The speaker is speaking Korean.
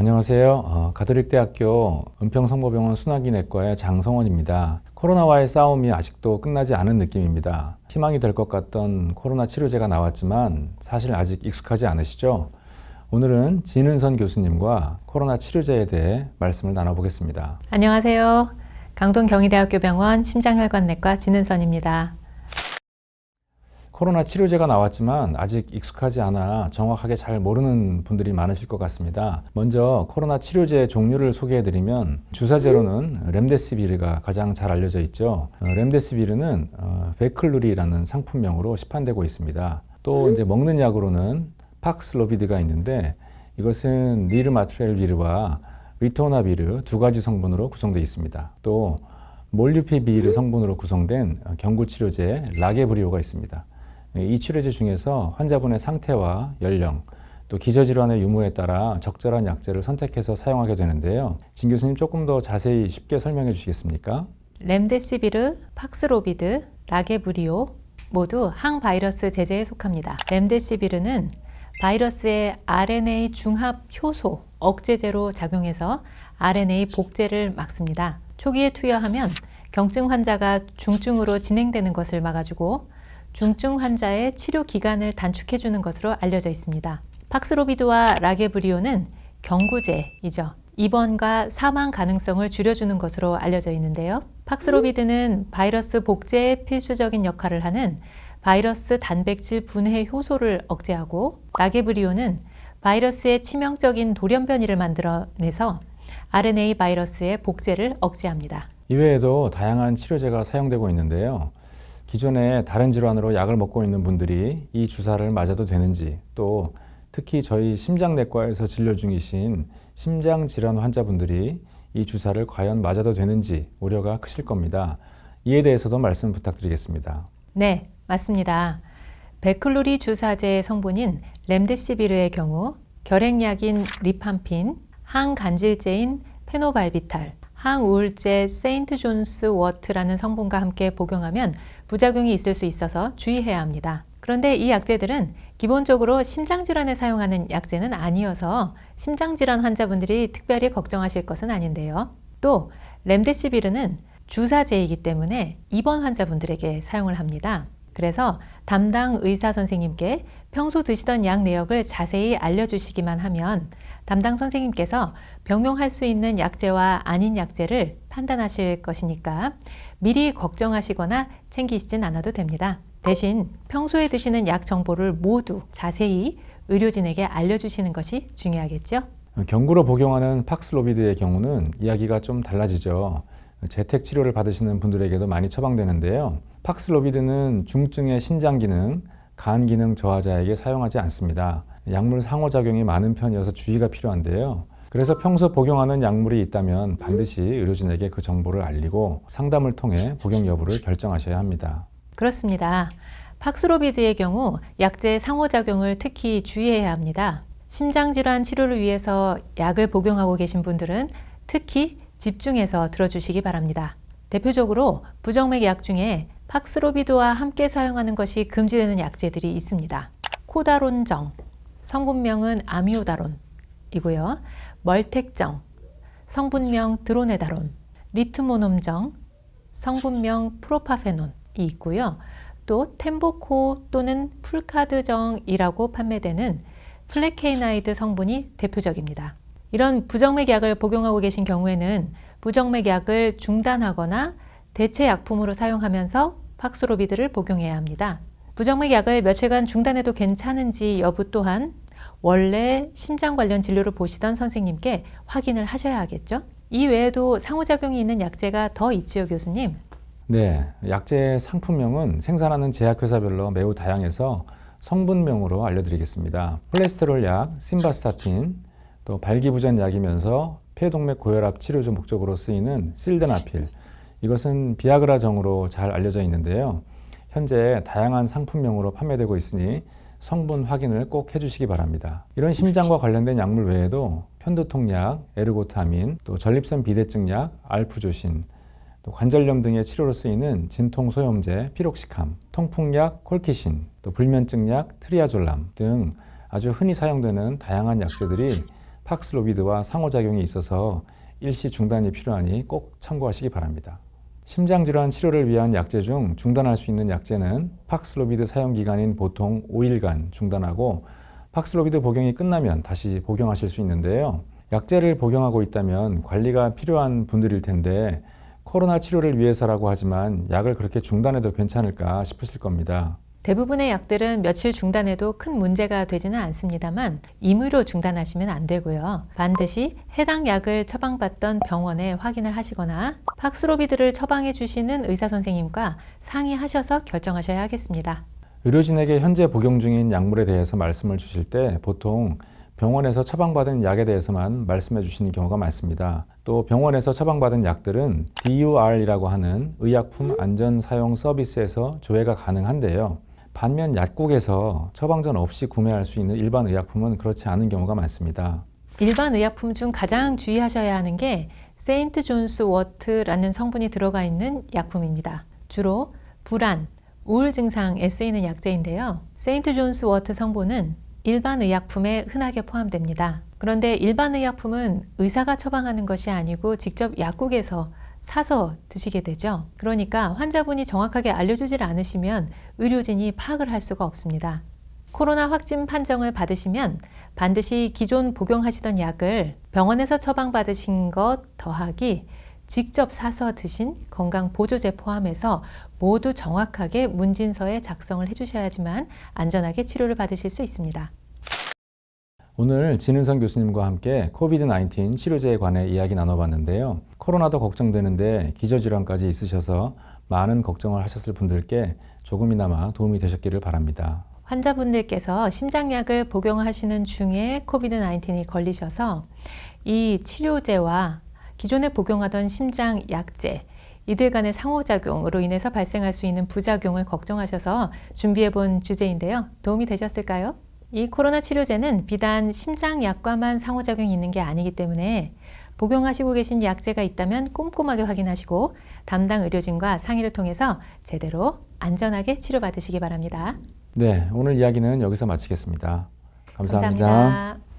안녕하세요. 어, 가톨릭대학교 은평성모병원 순환기내과의 장성원입니다. 코로나와의 싸움이 아직도 끝나지 않은 느낌입니다. 희망이 될 것 같던 코로나 치료제가 나왔지만 사실 아직 익숙하지 않으시죠? 오늘은 진은선 교수님과 코로나 치료제에 대해 말씀을 나눠보겠습니다. 안녕하세요. 강동 경희대학교 병원 심장혈관내과 진은선입니다. 코로나 치료제가 나왔지만 아직 익숙하지 않아 정확하게 잘 모르는 분들이 많으실 것 같습니다. 먼저 코로나 치료제 종류를 소개해드리면 주사제로는 렘데시비르가 가장 잘 알려져 있죠. 어, 렘데시비르는 어, 베클루리라는 상품명으로 시판되고 있습니다. 또 이제 먹는 약으로는 팍슬로비드가 있는데 이것은 니르마트렐비르와 리토나비르 두 가지 성분으로 구성되어 있습니다. 또 몰류피비르 성분으로 구성된 경구 치료제 라게브리오가 있습니다. 이 치료제 중에서 환자분의 상태와 연령, 또 기저질환의 유무에 따라 적절한 약제를 선택해서 사용하게 되는데요. 진 교수님 조금 더 자세히 쉽게 설명해 주시겠습니까? 렘데시비르, 팍스로비드, 라게브리오 모두 항바이러스 제제에 속합니다. 렘데시비르는 바이러스의 RNA 중합 효소 억제제로 작용해서 RNA 복제를 막습니다. 초기에 투여하면 경증 환자가 중증으로 진행되는 것을 막아주고 중증 환자의 치료 기간을 단축해 주는 것으로 알려져 있습니다. 팍스로비드와 라게브리오는 경구제이죠. 입원과 사망 가능성을 줄여주는 것으로 알려져 있는데요. 팍스로비드는 바이러스 복제에 필수적인 역할을 하는 바이러스 단백질 분해 효소를 억제하고 라게브리오는 바이러스의 치명적인 돌연변이를 만들어내서 RNA 바이러스의 복제를 억제합니다. 이외에도 다양한 치료제가 사용되고 있는데요. 기존에 다른 질환으로 약을 먹고 있는 분들이 이 주사를 맞아도 되는지 또 특히 저희 심장내과에서 진료 중이신 심장 질환 환자분들이 이 주사를 과연 맞아도 되는지 우려가 크실 겁니다. 이에 대해서도 말씀 부탁드리겠습니다. 네, 맞습니다. 베클루리 주사제의 성분인 렘데시비르의 경우 결핵약인 리팜핀, 항간질제인 페노발비탈, 항우울제 세인트 존스 워트라는 성분과 함께 복용하면 부작용이 있을 수 있어서 주의해야 합니다. 그런데 이 약제들은 기본적으로 심장질환에 사용하는 약제는 아니어서 심장질환 환자분들이 특별히 걱정하실 것은 아닌데요. 또 렘데시비르는 주사제이기 때문에 입원 환자분들에게 사용을 합니다. 그래서 담당 의사 선생님께 평소 드시던 약 내역을 자세히 알려주시기만 하면 담당 선생님께서 병용할 수 있는 약제와 아닌 약제를 판단하실 것이니까 미리 걱정하시거나 챙기시진 않아도 됩니다. 대신 평소에 드시는 약 정보를 모두 자세히 의료진에게 알려주시는 것이 중요하겠죠. 경구로 복용하는 팍스로비드의 경우는 이야기가 좀 달라지죠. 재택 치료를 받으시는 분들에게도 많이 처방되는데요. 팍스로비드는 중증의 신장 기능, 간 기능 저하자에게 사용하지 않습니다. 약물 상호작용이 많은 편이어서 주의가 필요한데요. 그래서 평소 복용하는 약물이 있다면 반드시 의료진에게 그 정보를 알리고 상담을 통해 복용 여부를 결정하셔야 합니다. 그렇습니다. 팍스로비드의 경우 약제 상호작용을 특히 주의해야 합니다. 심장질환 치료를 위해서 약을 복용하고 계신 분들은 특히 집중해서 들어주시기 바랍니다. 대표적으로 부정맥 약 중에 팍스로비드와 함께 사용하는 것이 금지되는 약제들이 있습니다. 코다론정, 성분명은 아미오다론이고요. 멀텍정, 성분명 드로네다론, 리투모놈정, 성분명 프로파페논이 있고요. 또 템보코 또는 풀카드정이라고 판매되는 플레케이나이드 성분이 대표적입니다. 이런 부정맥 약을 복용하고 계신 경우에는 부정맥 약을 중단하거나 대체 약품으로 사용하면서 팍스로비드를 복용해야 합니다. 부정맥 약을 며칠간 중단해도 괜찮은지 여부 또한 원래 심장 관련 진료를 보시던 선생님께 확인을 하셔야 하겠죠. 이 외에도 상호작용이 있는 약제가 더 있지요, 교수님. 네, 약제 상품명은 생산하는 제약회사별로 매우 다양해서 성분명으로 알려드리겠습니다. 콜레스테롤 약, 심바스타틴, 또 발기부전 약이면서 폐동맥 고혈압 치료조 목적으로 쓰이는 실드나필. 이것은 비아그라 정으로 잘 알려져 있는데요. 현재 다양한 상품명으로 판매되고 있으니 성분 확인을 꼭 해주시기 바랍니다. 이런 심장과 관련된 약물 외에도 편도통약, 에르고타민, 또 전립선 비대증 약, 알프조신, 또 관절염 등의 치료로 쓰이는 진통 소염제 피록시캄, 통풍약 콜키신, 또 불면증 약 트리아졸람 등 아주 흔히 사용되는 다양한 약제들이 팍스로비드와 상호작용이 있어서 일시 중단이 필요하니 꼭 참고하시기 바랍니다. 심장질환 치료를 위한 약제 중 중단할 수 있는 약제는 팍스로비드 사용 기간인 보통 5일간 중단하고 팍스로비드 복용이 끝나면 다시 복용하실 수 있는데요. 약제를 복용하고 있다면 관리가 필요한 분들일 텐데 코로나 치료를 위해서라고 하지만 약을 그렇게 중단해도 괜찮을까 싶으실 겁니다. 대부분의 약들은 며칠 중단해도 큰 문제가 되지는 않습니다만 임의로 중단하시면 안 되고요. 반드시 해당 약을 처방받던 병원에 확인을 하시거나 팍스로비드를 처방해 주시는 의사 선생님과 상의하셔서 결정하셔야 하겠습니다. 의료진에게 현재 복용 중인 약물에 대해서 말씀을 주실 때 보통 병원에서 처방받은 약에 대해서만 말씀해 주시는 경우가 많습니다. 또 병원에서 처방받은 약들은 DUR이라고 하는 의약품 안전 사용 서비스에서 조회가 가능한데요. 반면 약국에서 처방전 없이 구매할 수 있는 일반 의약품은 그렇지 않은 경우가 많습니다. 일반 의약품 중 가장 주의하셔야 하는 게 세인트 존스 워트라는 성분이 들어가 있는 약품입니다. 주로 불안, 우울 증상에 쓰이는 약제인데요. 세인트 존스 워트 성분은 일반 의약품에 흔하게 포함됩니다. 그런데 일반 의약품은 의사가 처방하는 것이 아니고 직접 약국에서 사서 드시게 되죠. 그러니까 환자분이 정확하게 알려주질 않으시면 의료진이 파악을 할 수가 없습니다. 코로나 확진 판정을 받으시면 반드시 기존 복용하시던 약을 병원에서 처방받으신 것 더하기 직접 사서 드신 건강보조제 포함해서 모두 정확하게 문진서에 작성을 해주셔야지만 안전하게 치료를 받으실 수 있습니다. 오늘 진은성 교수님과 함께 코비드-19 치료제에 관해 이야기 나눠봤는데요. 코로나도 걱정되는데 기저질환까지 있으셔서 많은 걱정을 하셨을 분들께 조금이나마 도움이 되셨기를 바랍니다. 환자분들께서 심장약을 복용하시는 중에 코비드 19이 걸리셔서 이 치료제와 기존에 복용하던 심장 약제 이들 간의 상호작용으로 인해서 발생할 수 있는 부작용을 걱정하셔서 준비해 본 주제인데요. 도움이 되셨을까요? 이 코로나 치료제는 비단 심장약과만 상호작용이 있는 게 아니기 때문에 복용하시고 계신 약제가 있다면 꼼꼼하게 확인하시고 담당 의료진과 상의를 통해서 제대로 안전하게 치료받으시기 바랍니다. 네, 오늘 이야기는 여기서 마치겠습니다 감사합니다. 감사합니다.